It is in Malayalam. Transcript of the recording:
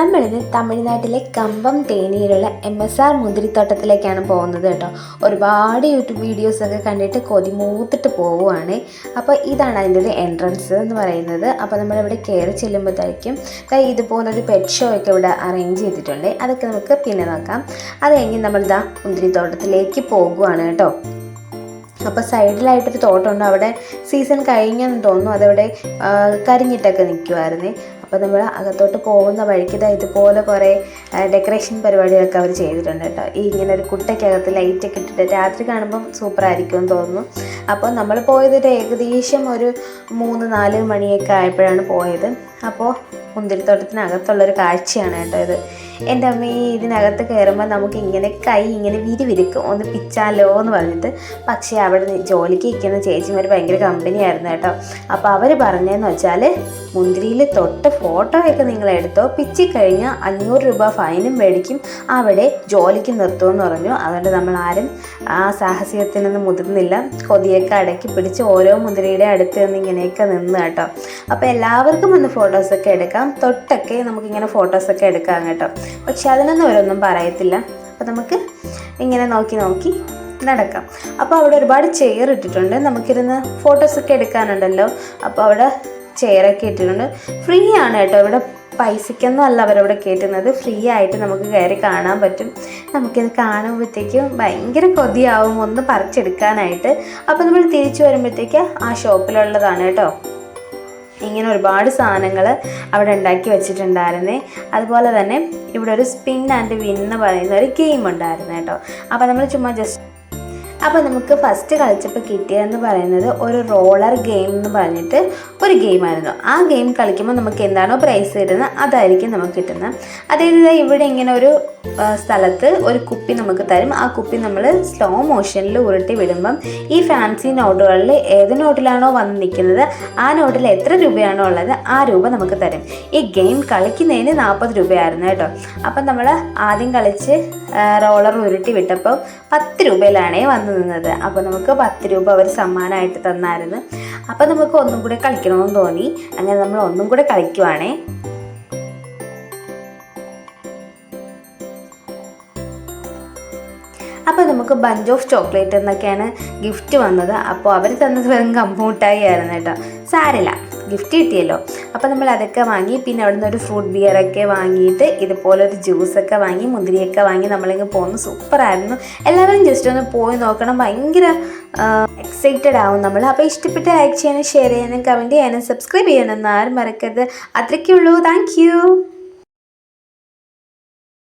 നമ്മളിന്ന് തമിഴ്നാട്ടിലെ കമ്പം തേനിയിലുള്ള എം എസ് ആർ മുന്തിരിത്തോട്ടത്തിലേക്കാണ് പോകുന്നത് കേട്ടോ. ഒരുപാട് യൂട്യൂബ് വീഡിയോസൊക്കെ കണ്ടിട്ട് കൊതി മൂത്തിട്ട് പോവുകയാണ് അപ്പോൾ ഇതാണ് അതിന്റെ ഒരു എൻട്രൻസ് എന്ന് പറയുന്നത്. അപ്പോൾ നമ്മളിവിടെ കയറി ചെല്ലുമ്പോഴത്തേക്കും ഇതുപോലൊരു പെറ്റ് ഷോ ഒക്കെ ഇവിടെ അറേഞ്ച് ചെയ്തിട്ടുണ്ട്. അതൊക്കെ നമുക്ക് പിന്നെ നോക്കാം. അത് കഴിഞ്ഞ് നമ്മളിതാ മുന്തിരിത്തോട്ടത്തിലേക്ക് പോകുവാണ് കേട്ടോ. അപ്പോൾ സൈഡിലായിട്ടൊരു തോട്ടമുണ്ട്. അവിടെ സീസൺ കഴിഞ്ഞെന്ന് തോന്നുന്നു. അതവിടെ കരിഞ്ഞിട്ടൊക്കെ നിൽക്കുമായിരുന്നേ അപ്പോൾ നമ്മൾ അകത്തോട്ട് പോകുന്ന വഴിക്ക് ഇതാ ഇതുപോലെ കുറേ ഡെക്കറേഷൻ പരിപാടികളൊക്കെ അവർ ചെയ്തിട്ടുണ്ട് കേട്ടോ. ഈ ഇങ്ങനെ ഒരു കുട്ടയ്ക്കകത്ത് ലൈറ്റൊക്കെ ഇട്ടിട്ട് രാത്രി കാണുമ്പം സൂപ്പറായിരിക്കും എന്ന് തോന്നുന്നു. അപ്പോൾ നമ്മൾ പോയത് ഏകദേശം ഒരു മൂന്ന് നാല് മണിയൊക്കെ ആയപ്പോഴാണ് പോയത്. അപ്പോൾ മുന്തിരിത്തോട്ടത്തിനകത്തുള്ളൊരു കാഴ്ചയാണ് കേട്ടോ ഇത്. എന്റെ അമ്മ ഇതിനകത്ത് കയറുമ്പോൾ നമുക്ക് ഇങ്ങനെ കൈ ഇങ്ങനെ വിരിവിരിക്കും ഒന്ന് പിച്ചാലോ എന്ന് പറഞ്ഞിട്ട്. പക്ഷേ അവിടെ ജോലിക്ക് ഇരിക്കുന്ന ചേച്ചിമാർ ഭയങ്കര കമ്പനിയായിരുന്നു കേട്ടോ. അപ്പോൾ അവർ പറഞ്ഞതെന്ന് വെച്ചാൽ മുന്തിരിയിൽ തൊട്ട് ഫോട്ടോയൊക്കെ നിങ്ങൾ എടുത്തോ. പിച്ചി കഴിഞ്ഞാൽ അഞ്ഞൂറ് രൂപ ഫൈനും മേടിക്കും. അവിടെ ജോലിക്ക് നിർത്തുമെന്ന് പറഞ്ഞു. അതുകൊണ്ട് നമ്മൾ ആരും ആ സാഹസികത്തിനൊന്നും മുതിർന്നില്ല. കൊതിയൊക്കെ അടക്കി പിടിച്ച് ഓരോ മുന്തിരിയുടെ അടുത്ത് നിന്ന് ഇങ്ങനെയൊക്കെ നിന്ന് കേട്ടോ. അപ്പോൾ എല്ലാവർക്കും ഒന്ന് ഫോട്ടോസൊക്കെ എടുക്കാം. തൊട്ടൊക്കെ നമുക്കിങ്ങനെ ഫോട്ടോസൊക്കെ എടുക്കാം കേട്ടോ. പക്ഷെ അതിനൊന്നും അവരൊന്നും പറയത്തില്ല. അപ്പോൾ നമുക്ക് ഇങ്ങനെ നോക്കി നോക്കി നടക്കാം. അപ്പോൾ അവിടെ ഒരുപാട് ചെയർ ഇട്ടിട്ടുണ്ട്. നമുക്കിരുന്ന് ഫോട്ടോസൊക്കെ എടുക്കാനുണ്ടല്ലോ. അപ്പോൾ അവിടെ ചെയറൊക്കെ ഇട്ടിട്ടുണ്ട്. ഫ്രീ ആണ് കേട്ടോ. ഇവിടെ പൈസയ്ക്കൊന്നും അല്ല അവരവിടെ കയറ്റുന്നത് ഫ്രീ ആയിട്ട് നമുക്ക് കയറി കാണാൻ പറ്റും. നമുക്കിത് കാണുമ്പോഴത്തേക്കും ഭയങ്കര കൊതിയാവും ഒന്ന് പറിച്ചെടുക്കാനായിട്ട്. അപ്പോൾ നമ്മൾ തിരിച്ചു വരുമ്പോഴത്തേക്ക് ആ ഷോപ്പിലുള്ളതാണ് കേട്ടോ. ഇങ്ങനെ ഒരുപാട് സാധനങ്ങൾ അവിടെ ഉണ്ടാക്കി വെച്ചിട്ടുണ്ടായിരുന്നേ. അതുപോലെ തന്നെ ഇവിടെ ഒരു സ്പിൻ ആൻഡ് വിൻ എന്ന് പറയുന്ന ഒരു ഗെയിം ഉണ്ടായിരുന്നു കേട്ടോ. അപ്പോൾ നമ്മൾ ചുമ്മാ ജസ്റ്റ് അപ്പോൾ നമുക്ക് ഫസ്റ്റ് കളിച്ചപ്പോൾ കിട്ടിയതെന്ന് പറയുന്നത് ഒരു റോളർ ഗെയിം എന്ന് പറഞ്ഞിട്ട് ഒരു ഗെയിമായിരുന്നു ആ ഗെയിം കളിക്കുമ്പോൾ നമുക്ക് എന്താണോ പ്രൈസ് കിട്ടുന്നത് അതായിരിക്കും നമുക്ക് കിട്ടുന്നത്. അതായത് ഇവിടെ ഇങ്ങനെ ഒരു സ്ഥലത്ത് ഒരു കുപ്പി നമുക്ക് തരും. ആ കുപ്പി നമ്മൾ സ്ലോ മോഷനിൽ ഉരുട്ടി വിടുമ്പം ഈ ഫാൻസി നോട്ടുകളിൽ ഏത് നോട്ടിലാണോ വന്ന് നിൽക്കുന്നത് ആ നോട്ടിൽ എത്ര രൂപയാണോ ഉള്ളത് ആ രൂപ നമുക്ക് തരും. ഈ ഗെയിം കളിക്കുന്നതിന് നാൽപ്പത് രൂപയായിരുന്നു കേട്ടോ. അപ്പം നമ്മൾ ആദ്യം കളിച്ച് റോളർ ഉരുട്ടി വിട്ടപ്പോൾ പത്ത് രൂപയിലാണേ വന്നു നിന്നത്. അപ്പോൾ നമുക്ക് പത്ത് രൂപ അവർ സമ്മാനമായിട്ട് തന്നായിരുന്നു. അപ്പോൾ നമുക്ക് ഒന്നും കൂടെ കളിക്കണമെന്ന് തോന്നി. അങ്ങനെ നമ്മൾ ഒന്നും കൂടെ കളിക്കുവാണേ. അപ്പോൾ നമുക്ക് ബഞ്ച് ഓഫ് ചോക്ലേറ്റ് എന്നൊക്കെയാണ് ഗിഫ്റ്റ് വന്നത്. അപ്പോൾ അവർ തന്നത് വെറും കമ്പൂട്ടായി ആയിരുന്നു കേട്ടോ. സാരില്ല ഗിഫ്റ്റ് കിട്ടിയല്ലോ. അപ്പോൾ നമ്മൾ അതൊക്കെ വാങ്ങി പിന്നെ അവിടുന്ന് ഒരു ഫ്രൂട്ട് ബിയറൊക്കെ വാങ്ങിയിട്ട് ഇതുപോലെ ഒരു ജ്യൂസൊക്കെ വാങ്ങി മുന്തിരിയൊക്കെ വാങ്ങി നമ്മളിങ്ങ് പോകുന്നു സൂപ്പറായിരുന്നു എല്ലാവരും ജസ്റ്റ് ഒന്ന് പോയി നോക്കണം. ഭയങ്കര എക്സൈറ്റഡ് ആവും നമ്മൾ അപ്പോൾ ഇഷ്ടപ്പെട്ട ലൈക്ക് ചെയ്യാനും ഷെയർ ചെയ്യാനും കമന്റ് ചെയ്യാനും സബ്സ്ക്രൈബ് ചെയ്യാനും ആരും മറക്കരുത്. അത്രയ്ക്കുള്ളൂ താങ്ക്